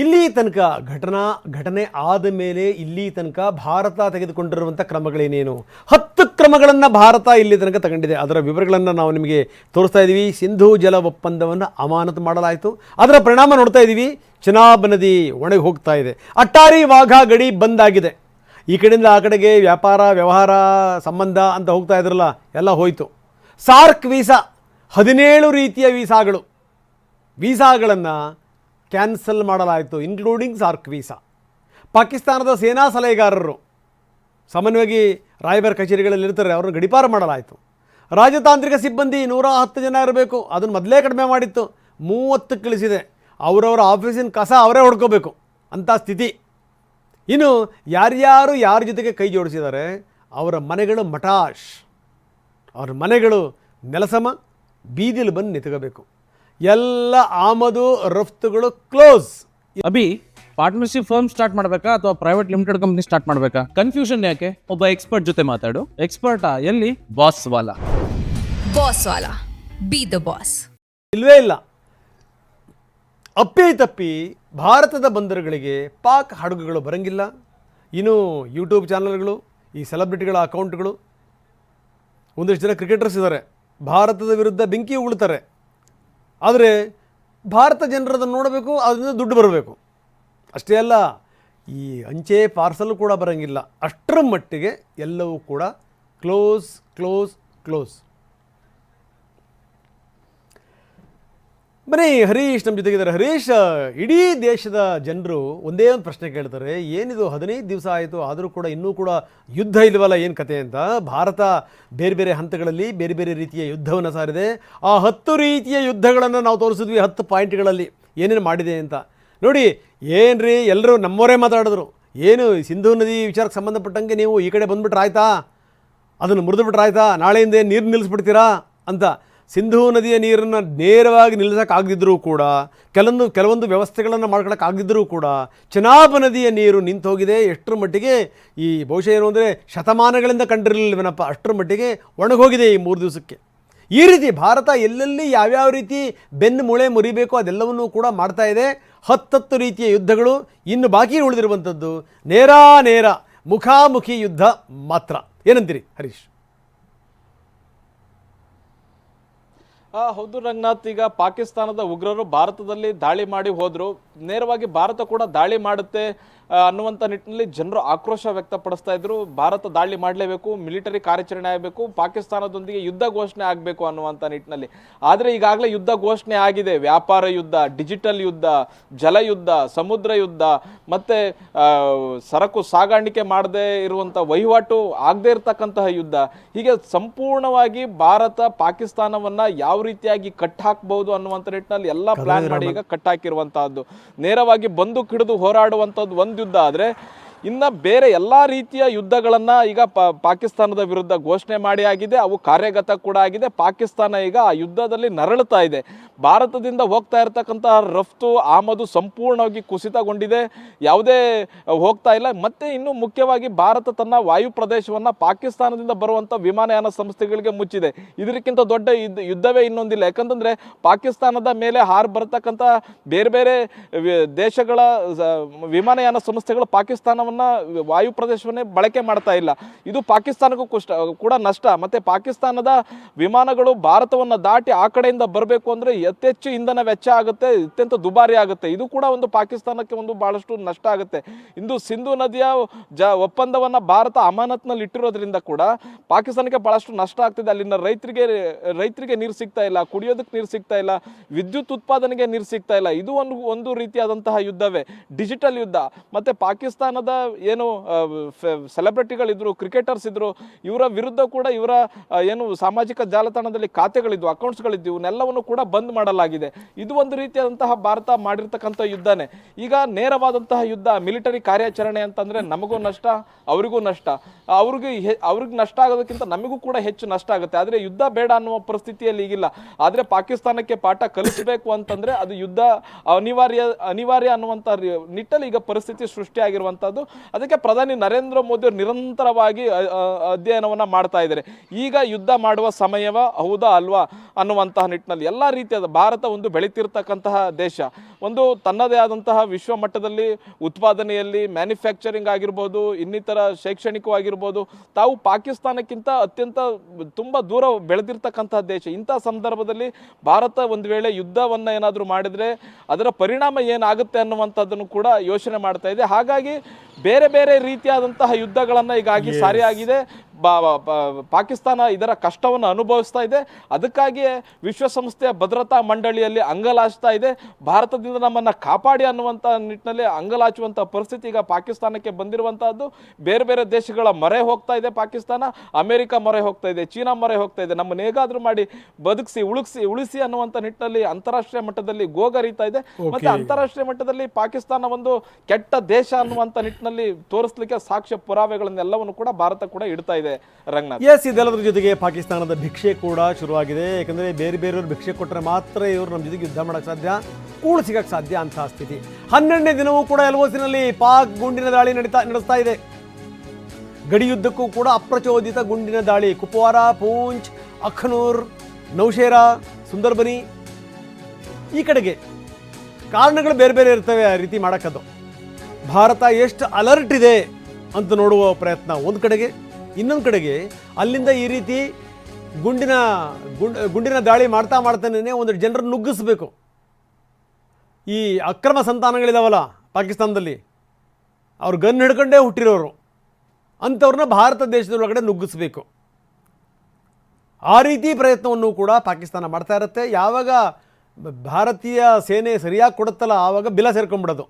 ಇಲ್ಲಿ ತನಕ ಘಟನಾ, ಘಟನೆ ಆದ ಮೇಲೆ ಇಲ್ಲಿ ತನಕ ಭಾರತ ತೆಗೆದುಕೊಂಡಿರುವಂಥ ಕ್ರಮಗಳೇನೇನು? ಹತ್ತು ಕ್ರಮಗಳನ್ನು ಭಾರತ ಇಲ್ಲಿ ತನಕ ತಗೊಂಡಿದೆ. ಅದರ ವಿವರಗಳನ್ನು ನಾವು ನಿಮಗೆ ತೋರಿಸ್ತಾ ಇದ್ದೀವಿ ಸಿಂಧೂ ಜಲ ಒಪ್ಪಂದವನ್ನು ಅಮಾನತು ಮಾಡಲಾಯಿತು. ಅದರ ಪರಿಣಾಮ ನೋಡ್ತಾ ಇದ್ದೀವಿ ಚುನಾಬ್ ನದಿ ಒಣಗಿ ಹೋಗ್ತಾ ಇದೆ. ಅಟ್ಟಾರಿ ವಾಘಾ ಗಡಿ ಬಂದಾಗಿದೆ ಈ ಕಡೆಯಿಂದ ಆ ಕಡೆಗೆ ವ್ಯಾಪಾರ, ವ್ಯವಹಾರ ಸಂಬಂಧ ಅಂತ ಹೋಗ್ತಾ ಇದ್ರಲ್ಲ, ಎಲ್ಲ ಹೋಯಿತು. ಸಾರ್ಕ್ ವೀಸಾ, ಹದಿನೇಳು ರೀತಿಯ ವೀಸಾಗಳು. ವೀಸಾಗಳನ್ನು ಕ್ಯಾನ್ಸಲ್ ಮಾಡಲಾಯಿತು ಇನ್ಕ್ಲೂಡಿಂಗ್ ಸಾರ್ಕ್ ವೀಸಾ ಪಾಕಿಸ್ತಾನದ ಸೇನಾ ಸಲಹೆಗಾರರು ಸಾಮಾನ್ಯವಾಗಿ ರಾಯಭಾರ ಕಚೇರಿಗಳಲ್ಲಿ ಇರ್ತಾರೆ ಅವರನ್ನು ಗಡಿಪಾರು ಮಾಡಲಾಯಿತು. ರಾಜತಾಂತ್ರಿಕ ಸಿಬ್ಬಂದಿ ನೂರ ಹತ್ತು ಜನ ಇರಬೇಕು, ಅದನ್ನು ಮೊದಲೇ ಕಡಿಮೆ ಮಾಡಿತ್ತು. ಮೂವತ್ತು ಕಳಿಸಿದೆ ಅವರವರ ಆಫೀಸಿನ ಕಸ ಅವರೇ ಹೊಡ್ಕೋಬೇಕು ಅಂಥ ಸ್ಥಿತಿ. ಇನ್ನು ಯಾರ್ಯಾರು ಯಾರ ಜೊತೆಗೆ ಕೈ ಜೋಡಿಸಿದ್ದಾರೆ, ಅವರ ಮನೆಗಳು ಮಟಾಶ್. ಅವರ ಮನೆಗಳು ನೆಲಸಮ, ಬೀದಿಲಿ ಬಂದು ನಿಂತ್ಕೋಬೇಕು. ಎಲ್ಲ ಆಮದು ರಫ್ತುಗಳು ಕ್ಲೋಸ್. ಅಭಿ ಪಾರ್ಟ್ನರ್ಶಿಪ್ ಫರ್ಮ್ ಸ್ಟಾರ್ಟ್ ಮಾಡ್ಬೇಕಾ ಅಥವಾ ಪ್ರೈವೇಟ್ ಲಿಮಿಟೆಡ್ ಕಂಪ್ನಿ ಸ್ಟಾರ್ಟ್ ಮಾಡಬೇಕಾ? ಕನ್ಫ್ಯೂಷನ್ ಯಾಕೆ? ಒಬ್ಬ ಎಕ್ಸ್ಪರ್ಟ್ ಜೊತೆ ಮಾತಾಡು. ಎಕ್ಸ್ಪರ್ಟಾ ಎಲ್ಲಿ? Boss Wallah. Boss Wallah. Be the boss ಇಲ್ವೇ ಇಲ್ಲ. ಅಪ್ಪಿ ತಪ್ಪಿ ಭಾರತದ ಬಂದರುಗಳಿಗೆ ಪಾಕ್ ಹಡಗುಗಳು ಬರಂಗಿಲ್ಲ. ಇನ್ನು ಯೂಟ್ಯೂಬ್ ಚಾನಲ್ಗಳು ಈ ಸೆಲೆಬ್ರಿಟಿಗಳ ಅಕೌಂಟ್ಗಳು ಒಂದಿಷ್ಟು ಜನ ಕ್ರಿಕೆಟರ್ಸ್ ಇದ್ದಾರೆ. ಭಾರತದ ವಿರುದ್ಧ ಬೆಂಕಿ ಉಳ್ತಾರೆ ಆದರೆ ಭಾರತ ಜನರದನ್ನು ನೋಡಬೇಕು, ಅದರಿಂದ ದುಡ್ಡು ಬರಬೇಕು. ಅಷ್ಟೇ ಅಲ್ಲ, ಈ ಅಂಚೆ ಪಾರ್ಸಲ್ ಕೂಡ ಬರೋಂಗಿಲ್ಲ. ಅಷ್ಟರ ಮಟ್ಟಿಗೆ ಎಲ್ಲವೂ ಕೂಡ ಕ್ಲೋಸ್ ಕ್ಲೋಸ್ ಕ್ಲೋಸ್ ಬನ್ನಿ, ಹರೀಶ್ ನಮ್ಮ ಜೊತೆಗಿದ್ದಾರೆ. ಹರೀಶ್, ಇಡೀ ದೇಶದ ಜನರು ಒಂದೇ ಒಂದು ಪ್ರಶ್ನೆ ಕೇಳ್ತಾರೆ. ಏನಿದು ಹದಿನೈದು ದಿವಸ ಆಯಿತು, ಆದರೂ ಕೂಡ ಇನ್ನೂ ಕೂಡ ಯುದ್ಧ ಇಲ್ವಲ್ಲ, ಏನು ಕತೆ ಅಂತ. ಭಾರತ ಬೇರೆ ಬೇರೆ ಹಂತಗಳಲ್ಲಿ ಬೇರೆ ಬೇರೆ ರೀತಿಯ ಯುದ್ಧವನ್ನು ಸಾರಿದೆ. ಆ ಹತ್ತು ರೀತಿಯ ಯುದ್ಧಗಳನ್ನು ನಾವು ತೋರಿಸಿದ್ವಿ ಹತ್ತು ಪಾಯಿಂಟ್ಗಳಲ್ಲಿ. ಏನೇನು ಮಾಡಿದೆ ಅಂತ. ನೋಡಿ, ಏನ್ರಿ ಎಲ್ಲರೂ ನಮ್ಮವರೇ ಮಾತಾಡಿದ್ರು. ಏನು, ಸಿಂಧೂ ನದಿ ವಿಚಾರಕ್ಕೆ ಸಂಬಂಧಪಟ್ಟಂಗೆ ನೀವು ಈ ಕಡೆ ಬಂದುಬಿಟ್ರೆ ಆಯ್ತಾ? ಅದನ್ನು ಮುರಿದುಬಿಟ್ರೆ ಆಯ್ತಾ? ನಾಳೆಯಿಂದ ನೀರು ನಿಲ್ಲಿಸ್ಬಿಡ್ತೀರಾ ಅಂತ. ಸಿಂಧೂ ನದಿಯ ನೀರನ್ನು ನೇರವಾಗಿ ನಿಲ್ಲಿಸೋಕ್ಕಾಗದಿದ್ದರೂ ಕೂಡ, ಕೆಲವೊಂದು ಕೆಲವೊಂದು ವ್ಯವಸ್ಥೆಗಳನ್ನು ಮಾಡ್ಕೊಳಕ್ಕಾಗದಿದ್ದರೂ ಕೂಡ ಚೆನಾಬ್ ನದಿಯ ನೀರು ನಿಂತು ಹೋಗಿದೆ ಎಷ್ಟರ ಮಟ್ಟಿಗೆ ಈ ಬಹುಶಃ ಏನು ಅಂದರೆ ಶತಮಾನಗಳಿಂದ ಕಂಡಿರಲಿಲ್ಲವೇನಪ್ಪ, ಅಷ್ಟರ ಮಟ್ಟಿಗೆ ಒಣಗೋಗಿದೆ ಈ ಮೂರು ದಿವಸಕ್ಕೆ. ಈ ರೀತಿ ಭಾರತ ಎಲ್ಲೆಲ್ಲಿ ಯಾವ್ಯಾವ ರೀತಿ ಬೆನ್ನು ಮುಳೆ ಮುರಿಬೇಕು ಅದೆಲ್ಲವನ್ನೂ ಕೂಡ ಮಾಡ್ತಾ ಇದೆ. ಹತ್ತತ್ತು ರೀತಿಯ ಯುದ್ಧಗಳು ಇನ್ನು ಬಾಕಿ ಉಳಿದಿರುವಂಥದ್ದು ನೇರ ನೇರ, ಮುಖಾಮುಖಿ ಯುದ್ಧ ಮಾತ್ರ. ಏನಂತೀರಿ ಹರೀಶ್ ಆ, ಹೌದು ರಂಗನಾಥ್ ಈಗ ಪಾಕಿಸ್ತಾನದ ಉಗ್ರರು ಭಾರತದಲ್ಲಿ ದಾಳಿ ಮಾಡಿ ಹೋದ್ರು. ನೇರವಾಗಿ ಭಾರತ ಕೂಡ ದಾಳಿ ಮಾಡುತ್ತೆ ಅನ್ನುವಂತ ನಿಟ್ಟಿನಲ್ಲಿ ಜನರು ಆಕ್ರೋಶ ವ್ಯಕ್ತಪಡಿಸ್ತಾ ಇದ್ರು. ಭಾರತ ದಾಳಿ ಮಾಡಲೇಬೇಕು, ಮಿಲಿಟರಿ ಕಾರ್ಯಾಚರಣೆ ಆಗಬೇಕು, ಪಾಕಿಸ್ತಾನದೊಂದಿಗೆ ಯುದ್ಧ ಘೋಷಣೆ ಆಗಬೇಕು ಅನ್ನುವಂಥ ನಿಟ್ಟಿನಲ್ಲಿ. ಆದರೆ ಈಗಾಗಲೇ ಯುದ್ಧ ಘೋಷಣೆ ಆಗಿದೆ. ವ್ಯಾಪಾರ ಯುದ್ಧ, ಡಿಜಿಟಲ್ ಯುದ್ಧ, ಜಲ ಯುದ್ಧ, ಸಮುದ್ರ ಯುದ್ಧ, ಮತ್ತೆ ಸರಕು ಸಾಗಾಣಿಕೆ ಮಾಡದೇ ಇರುವಂಥ ವಹಿವಾಟು ಆಗದೇ ಇರತಕ್ಕಂತಹ ಯುದ್ಧ. ಹೀಗೆ ಸಂಪೂರ್ಣವಾಗಿ ಭಾರತ ಪಾಕಿಸ್ತಾನವನ್ನ ಯಾವ ರೀತಿಯಾಗಿ ಕಟ್ ಹಾಕಬಹುದು ಅನ್ನುವಂಥ ನಿಟ್ಟಿನಲ್ಲಿ ಎಲ್ಲ ಪ್ಲಾನ್ ಮಾಡಿ ಈಗ ಕಟ್ ಹಾಕಿರುವಂತಹದ್ದು. ನೇರವಾಗಿ ಬಂದು ಹಿಡಿದು ಹೋರಾಡುವಂಥದ್ದು ಒಂದು ಯುದ್ಧ ಆದ್ರೆ ಇನ್ನ ಬೇರೆ ಎಲ್ಲಾ ರೀತಿಯ ಯುದ್ಧಗಳನ್ನ ಈಗ ಪಾಕಿಸ್ತಾನದ ವಿರುದ್ಧ ಘೋಷಣೆ ಮಾಡಿ ಆಗಿದೆ ಅವು ಕಾರ್ಯಗತ ಕೂಡ ಆಗಿದೆ. ಪಾಕಿಸ್ತಾನ ಈಗ ಆ ಯುದ್ಧದಲ್ಲಿ ನರಳುತ್ತಾ ಇದೆ. ಭಾರತದಿಂದ ಹೋಗ್ತಾ ಇರ್ತಕ್ಕಂಥ ರಫ್ತು ಆಮದು ಸಂಪೂರ್ಣವಾಗಿ ಕುಸಿತಗೊಂಡಿದೆ. ಯಾವುದೇ ಹೋಗ್ತಾ ಇಲ್ಲ. ಮತ್ತೆ ಇನ್ನು ಮುಖ್ಯವಾಗಿ ಭಾರತ ತನ್ನ ವಾಯು ಪ್ರದೇಶವನ್ನು ಪಾಕಿಸ್ತಾನದಿಂದ ಬರುವಂಥ ವಿಮಾನಯಾನ ಸಂಸ್ಥೆಗಳಿಗೆ ಮುಚ್ಚಿದೆ. ಇದಕ್ಕಿಂತ ದೊಡ್ಡ ಯುದ್ಧವೇ ಇನ್ನೊಂದಿಲ್ಲ. ಯಾಕಂತಂದರೆ ಪಾಕಿಸ್ತಾನದ ಮೇಲೆ ಹಾರ್ ಬರತಕ್ಕಂಥ ಬೇರೆ ಬೇರೆ ದೇಶಗಳ ವಿಮಾನಯಾನ ಸಂಸ್ಥೆಗಳು ಪಾಕಿಸ್ತಾನವನ್ನು ವಾಯು ಪ್ರದೇಶವನ್ನೇ ಬಳಕೆ ಮಾಡ್ತಾ ಇಲ್ಲ. ಇದು ಪಾಕಿಸ್ತಾನಕ್ಕೂ ಕುಷ್ಟ, ಕೂಡ ನಷ್ಟ. ಮತ್ತು ಪಾಕಿಸ್ತಾನದ ವಿಮಾನಗಳು ಭಾರತವನ್ನು ದಾಟಿ ಆ ಕಡೆಯಿಂದ ಬರಬೇಕು ಅಂದ್ರೆ ಯಥೇಚ್ಚು ಇಂಧನ ವೆಚ್ಚ ಆಗುತ್ತೆ, ಅತ್ಯಂತ ದುಬಾರಿ ಆಗುತ್ತೆ. ಇದು ಕೂಡ ಒಂದು ಪಾಕಿಸ್ತಾನಕ್ಕೆ ಒಂದು ಬಹಳಷ್ಟು ನಷ್ಟ ಆಗುತ್ತೆ. ಇಂದು ಸಿಂಧು ನದಿಯ ಜ ಒಪ್ಪಂದವನ್ನು ಭಾರತ ಅಮಾನತ್ನಲ್ಲಿ ಇಟ್ಟಿರೋದ್ರಿಂದ ಕೂಡ ಪಾಕಿಸ್ತಾನಕ್ಕೆ ಭಾಳಷ್ಟು ನಷ್ಟ ಆಗ್ತಿದೆ. ಅಲ್ಲಿನ ರೈತರಿಗೆ ರೈತರಿಗೆ ನೀರು ಸಿಗ್ತಾ ಇಲ್ಲ, ಕುಡಿಯೋದಕ್ಕೆ ನೀರು ಸಿಗ್ತಾ ಇಲ್ಲ, ವಿದ್ಯುತ್ ಉತ್ಪಾದನೆಗೆ ನೀರು ಸಿಗ್ತಾ ಇಲ್ಲ. ಇದು ಒಂದು ಒಂದು ರೀತಿಯಾದಂತಹ ಯುದ್ಧವೇ. ಡಿಜಿಟಲ್ ಯುದ್ಧ. ಮತ್ತು ಪಾಕಿಸ್ತಾನದ ಏನು ಸೆಲೆಬ್ರಿಟಿಗಳಿದ್ರು, ಕ್ರಿಕೆಟರ್ಸ್ ಇದ್ರು, ಇವರ ವಿರುದ್ಧ ಕೂಡ ಇವರ ಏನು ಸಾಮಾಜಿಕ ಜಾಲತಾಣದಲ್ಲಿ ಖಾತೆಗಳಿದ್ವು, ಅಕೌಂಟ್ಸ್ಗಳಿದ್ವು, ಇವನ್ನೆಲ್ಲವನ್ನು ಕೂಡ ಬಂದ್ ಮಾಡಲಾಗಿದೆ. ಇದು ಒಂದು ರೀತಿಯಾದಂತಹ ಭಾರತ ಮಾಡಿರ್ತಕ್ಕಂಥ ಯುದ್ಧನೇ. ಈಗ ನೇರವಾದಂತಹ ಯುದ್ಧ, ಮಿಲಿಟರಿ ಕಾರ್ಯಾಚರಣೆ ಅಂತಂದ್ರೆ ನಮಗೂ ನಷ್ಟ, ಅವರಿಗೂ ನಷ್ಟ. ಅವ್ರಿಗೆ ಅವ್ರಿಗೆ ನಷ್ಟ ಆಗೋದಕ್ಕಿಂತ ನಮಗೂ ಕೂಡ ಹೆಚ್ಚು ನಷ್ಟ ಆಗುತ್ತೆ. ಆದ್ರೆ ಯುದ್ಧ ಬೇಡ ಅನ್ನುವ ಪರಿಸ್ಥಿತಿಯಲ್ಲಿ ಈಗಿಲ್ಲ. ಆದ್ರೆ ಪಾಕಿಸ್ತಾನಕ್ಕೆ ಪಾಠ ಕಲಿಸಬೇಕು ಅಂತಂದ್ರೆ ಅದು ಯುದ್ಧ ಅನಿವಾರ್ಯ ಅನಿವಾರ್ಯ ಅನ್ನುವಂಥ ನಿಟ್ಟಲ್ಲಿ ಈಗ ಪರಿಸ್ಥಿತಿ ಸೃಷ್ಟಿಯಾಗಿರುವಂಥದ್ದು. ಅದಕ್ಕೆ ಪ್ರಧಾನಿ ನರೇಂದ್ರ ಮೋದಿ ಅವರು ನಿರಂತರವಾಗಿ ಅಧ್ಯಯನವನ್ನ ಮಾಡ್ತಾ ಇದ್ದಾರೆ. ಈಗ ಯುದ್ಧ ಮಾಡುವ ಸಮಯವ ಹೌದಾ ಅಲ್ವಾ? ಅನ್ನುವಂತಹ ನಿಟ್ಟಿನಲ್ಲಿ ಎಲ್ಲ ರೀತಿಯಾದ ಭಾರತ ಒಂದು ಬೆಳೀತಿರ್ತಕ್ಕಂತಹ ದೇಶ. ಒಂದು ತನ್ನದೇ ಆದಂತಹ ವಿಶ್ವ ಮಟ್ಟದಲ್ಲಿ ಉತ್ಪಾದನೆಯಲ್ಲಿ ಮ್ಯಾನುಫ್ಯಾಕ್ಚರಿಂಗ್ ಆಗಿರ್ಬೋದು ಇನ್ನಿತರ ಶೈಕ್ಷಣಿಕವಾಗಿರ್ಬೋದು ತಾವು ಪಾಕಿಸ್ತಾನಕ್ಕಿಂತ ಅತ್ಯಂತ ತುಂಬ ದೂರ ಬೆಳೆದಿರ್ತಕ್ಕಂತಹ ದೇಶ. ಇಂಥ ಸಂದರ್ಭದಲ್ಲಿ ಭಾರತ ಒಂದು ವೇಳೆ ಯುದ್ಧವನ್ನು ಏನಾದರೂ ಮಾಡಿದರೆ ಅದರ ಪರಿಣಾಮ ಏನಾಗುತ್ತೆ ಅನ್ನುವಂಥದ್ದನ್ನು ಕೂಡ ಯೋಚನೆ ಮಾಡ್ತಾ ಇದೆ. ಹಾಗಾಗಿ ಬೇರೆ ಬೇರೆ ರೀತಿಯಾದಂತಹ ಯುದ್ಧಗಳನ್ನು ಈಗಾಗಿ ಸಾರಿಯಾಗಿದೆ. ಪಾಕಿಸ್ತಾನ ಇದರ ಕಷ್ಟವನ್ನು ಅನುಭವಿಸ್ತಾ ಇದೆ. ಅದಕ್ಕಾಗಿಯೇ ವಿಶ್ವಸಂಸ್ಥೆಯ ಭದ್ರತಾ ಮಂಡಳಿಯಲ್ಲಿ ಅಂಗಲಾಚ್ತಾ ಇದೆ. ಭಾರತದಿಂದ ನಮ್ಮನ್ನು ಕಾಪಾಡಿ ಅನ್ನುವಂಥ ನಿಟ್ಟಿನಲ್ಲಿ ಅಂಗಲಾಚುವಂಥ ಪರಿಸ್ಥಿತಿ ಈಗ ಪಾಕಿಸ್ತಾನಕ್ಕೆ ಬಂದಿರುವಂತಹದ್ದು. ಬೇರೆ ಬೇರೆ ದೇಶಗಳ ಮೊರೆ ಹೋಗ್ತಾ ಇದೆ ಪಾಕಿಸ್ತಾನ. ಅಮೆರಿಕ ಮೊರೆ ಹೋಗ್ತಾ ಇದೆ. ಚೀನಾ ಮೊರೆ ಹೋಗ್ತಾ ಇದೆ. ನಮ್ಮನ್ನು ಹೇಗಾದರೂ ಮಾಡಿ ಬದುಕಿಸಿ ಉಳಿಸಿ ಉಳಿಸಿ ಅನ್ನುವಂಥ ನಿಟ್ಟಿನಲ್ಲಿ ಅಂತಾರಾಷ್ಟ್ರೀಯ ಮಟ್ಟದಲ್ಲಿ ಗೋಗರಿತಾ ಇದೆ. ಮತ್ತೆ ಅಂತಾರಾಷ್ಟ್ರೀಯ ಮಟ್ಟದಲ್ಲಿ ಪಾಕಿಸ್ತಾನ ಒಂದು ಕೆಟ್ಟ ದೇಶ ಅನ್ನುವಂಥ ನಿಟ್ಟಿನಲ್ಲಿ ತೋರಿಸ್ಲಿಕ್ಕೆ ಸಾಕ್ಷ್ಯ ಪುರಾವೆಗಳನ್ನೆಲ್ಲವನ್ನು ಕೂಡ ಭಾರತ ಕೂಡ ಇಡ್ತಾ ಇದೆ. ರಂಗನಾಥ್. ಎಸ್ ಇದೆಲ್ಲದರ ಜೊತೆಗೆ ಪಾಕಿಸ್ತಾನದ ಭಿಕ್ಷೆ ಕೂಡ ಶುರುವಾಗಿದೆ. ಯಾಕಂದರೆ ಬೇರೆ ಬೇರೆಯವರು ಭಿಕ್ಷೆ ಕೊಟ್ಟರೆ ಮಾತ್ರ ಇವರು ನಮ್ಮ ಜೊತೆಗೆ ಯುದ್ಧ ಮಾಡೋಕ್ಕೆ ಸಾಧ್ಯ ಕೂಳು ಸಿಗಕ್ಕೆ ಸಾಧ್ಯ ಅಂತ ಸ್ಥಿತಿ. ಹನ್ನೆರಡನೇ ದಿನವೂ ಕೂಡ ಎಲ್ವೋಸಿನಲ್ಲಿ ಪಾಕ್ ಗುಂಡಿನ ದಾಳಿ ನಡೀತಾ, ನಡೆಸ್ತಾ ಇದೆ. ಗಡಿಯುದ್ದಕ್ಕೂ ಕೂಡ ಅಪ್ರಚೋದಿತ ಗುಂಡಿನ ದಾಳಿ. ಕುಪ್ವಾರ, ಪೂಂಚ್, ಅಖನೂರ್, ನೌಶೇರಾ, ಸುಂದರ್ಬನಿ ಈ ಕಡೆಗೆ ಕಾರಣಗಳು ಬೇರೆ ಬೇರೆ ಇರ್ತವೆ ಆ ರೀತಿ ಮಾಡೋಕ್ಕದು ಭಾರತ ಎಷ್ಟು ಅಲರ್ಟ್ ಇದೆ ಅಂತ ನೋಡುವ ಪ್ರಯತ್ನ ಒಂದು ಕಡೆಗೆ. ಇನ್ನೊಂದು ಕಡೆಗೆ ಅಲ್ಲಿಂದ ಈ ರೀತಿ ಗುಂಡಿನ ಗುಂಡ್ ಗುಂಡಿನ ದಾಳಿ ಮಾಡ್ತಾ ಮಾಡ್ತಾನೇ ಒಂದು ಜನರನ್ನು ನುಗ್ಗಿಸ್ಬೇಕು. ಈ ಅಕ್ರಮ ಸಂತಾನಗಳಿದಾವಲ್ಲ ಪಾಕಿಸ್ತಾನದಲ್ಲಿ, ಅವ್ರು ಗನ್ ಹಿಡ್ಕೊಂಡೇ ಹುಟ್ಟಿರೋರು. ಅಂಥವ್ರನ್ನ ಭಾರತ ದೇಶದೊಳಗಡೆ ನುಗ್ಗಿಸ್ಬೇಕು. ಆ ರೀತಿ ಪ್ರಯತ್ನವನ್ನು ಕೂಡ ಪಾಕಿಸ್ತಾನ ಮಾಡ್ತಾ ಇರುತ್ತೆ. ಯಾವಾಗ ಭಾರತೀಯ ಸೇನೆ ಸರಿಯಾಗಿ ಕೊಡುತ್ತಲ್ಲ, ಆವಾಗ ಬಿಲ ಸೇರ್ಕೊಂಡ್ಬಿಡೋದು.